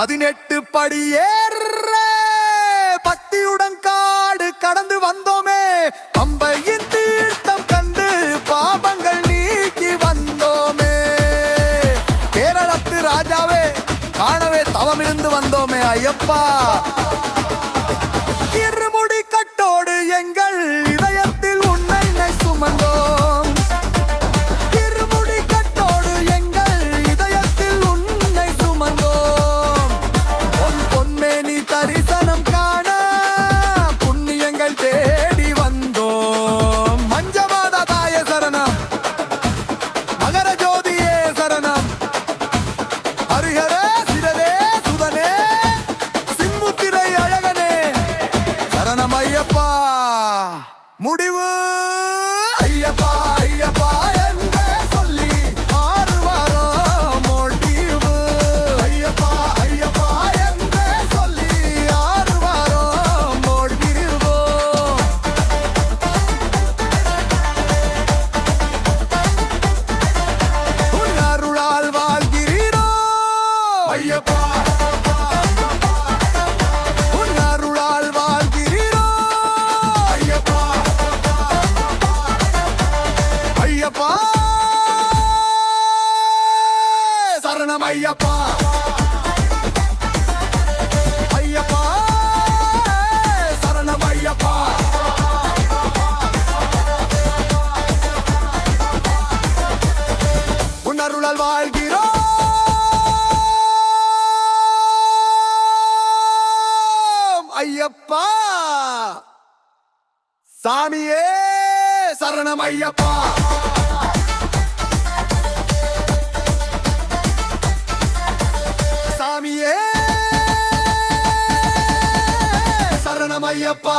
பதினெட்டு படியேற பக்தியுடன் காடு கடந்து வந்தோமே. பம்பையின் தீர்த்தம் கண்டு பாபங்கள் நீக்கி வந்தோமே. கேரளத்து ராஜாவே காணவே தவமிருந்து வந்தோமே ஐயப்பா. ஹரிஹரே சிரரே சுதனே சிம்முத்திரை அழகனே. சரணம் முடிவு. சரணம் ஐயப்பா. ஐயப்பா சரணம் ஐயப்பா. உன் வாழ்கிறோம். ஐயப்பா சாமியே சரணம் ஐயப்பா. ஐயப்பா